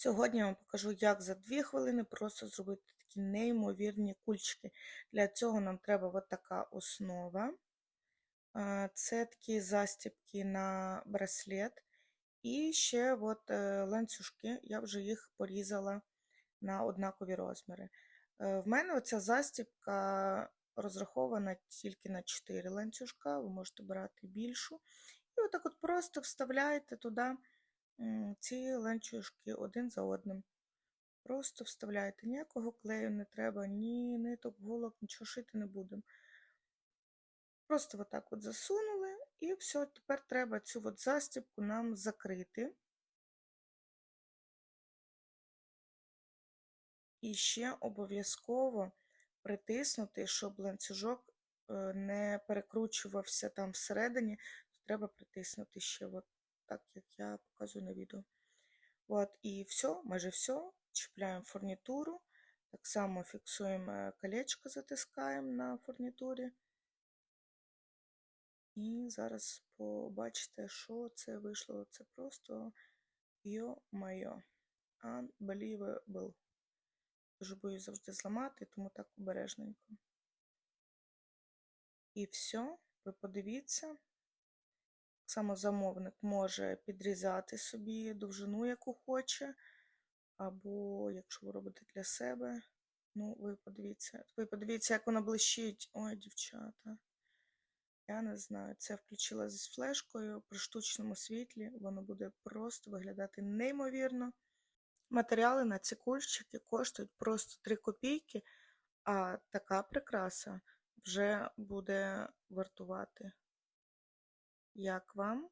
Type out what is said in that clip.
Сьогодні я вам покажу, як за 2 хвилини просто зробити такі неймовірні кульчики. Для цього нам треба така основа. Це такі застібки на браслет. І ще от е, ланцюжки, я вже їх порізала на однакові розміри. Е, В мене оця застібка розрахована тільки на 4 ланцюжка, ви можете брати більшу. І отак от просто вставляєте туди ці ланцюжки один за одним. Просто вставляєте. Ніякого клею не треба, ні ниток, голок, нічого шити не будемо. Просто отак от засунули, і все, тепер треба цю от застібку нам закрити. І ще обов'язково притиснути, щоб ланцюжок е, не перекручувався там всередині, треба притиснути ще от так, як я показую на відео. От, і все, майже все. Чіпляємо фурнітуру. Так само фіксуємо е, колечко, затискаємо на фурнітурі. І зараз побачите, що це вийшло. Це просто йо-майо. Unbelievable. Дуже боюсь завжди зламати, тому так обережненько. І все, ви подивіться. Само замовник може підрізати собі довжину, яку хоче. Або, якщо ви робите для себе, ну, ви подивіться, ви подивіться, як воно блищить. Ой, дівчата. Я не знаю, це включила з флешкою при штучному світлі, воно буде просто виглядати неймовірно. Матеріали на ці кульчики коштують просто 3 копійки, а така прикраса вже буде вартувати. Як вам?